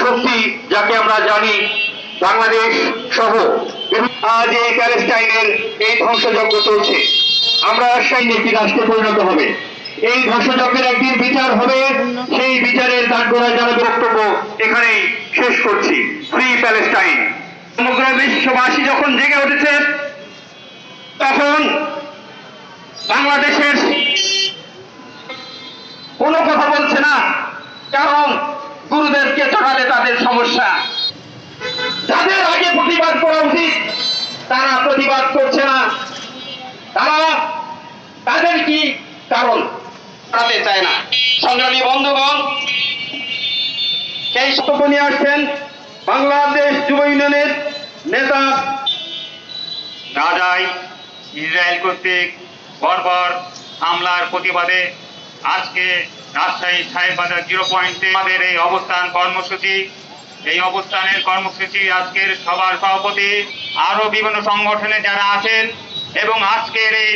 শক্তি যাকে আমরা জানি, বাংলাদেশ সহ আজ এই প্যালেস্টাইনের এই ধ্বংসযজ্ঞ চলছে। আমরা আশ্বাস একটি রাষ্ট্রে পরিণত হবে। এই ধ্বংসযজ্ঞের একদিন বিচার হবে, সেই বিচারের কাঠগড়ায় যারা বক্তব্য এখানেই শেষ করছি। Free Palestine. সমগ্র বিশ্ববাসী যখন জেগে উঠেছে, তখন বাংলাদেশের কোনো কথা বলছে না। কারণ গুরুদেরকে চড়ালে তাদের সমস্যা। যাদের আগে প্রতিবাদ করা উচিত, তারা প্রতিবাদ করছে না। তারা তাদের কি কারণ? তাতে চায় না। সংগ্রামী বন্ধুগণ সেই বক্তব্য নিয়ে আসছেন? বাংলাদেশ যুব ইউনিয়নের নেতা গাজায় ইসরায়েল কর্তৃক বর্বর হামলার প্রতিবাদে আজকে রাজশাহী সাহেব বাজার জিরো পয়েন্টে আমাদের এই অবস্থান কর্মসূচি। এই অবস্থানের কর্মসূচি আজকের সবার সভাপতি আরও বিভিন্ন সংগঠনে যারা আছেন এবং আজকের এই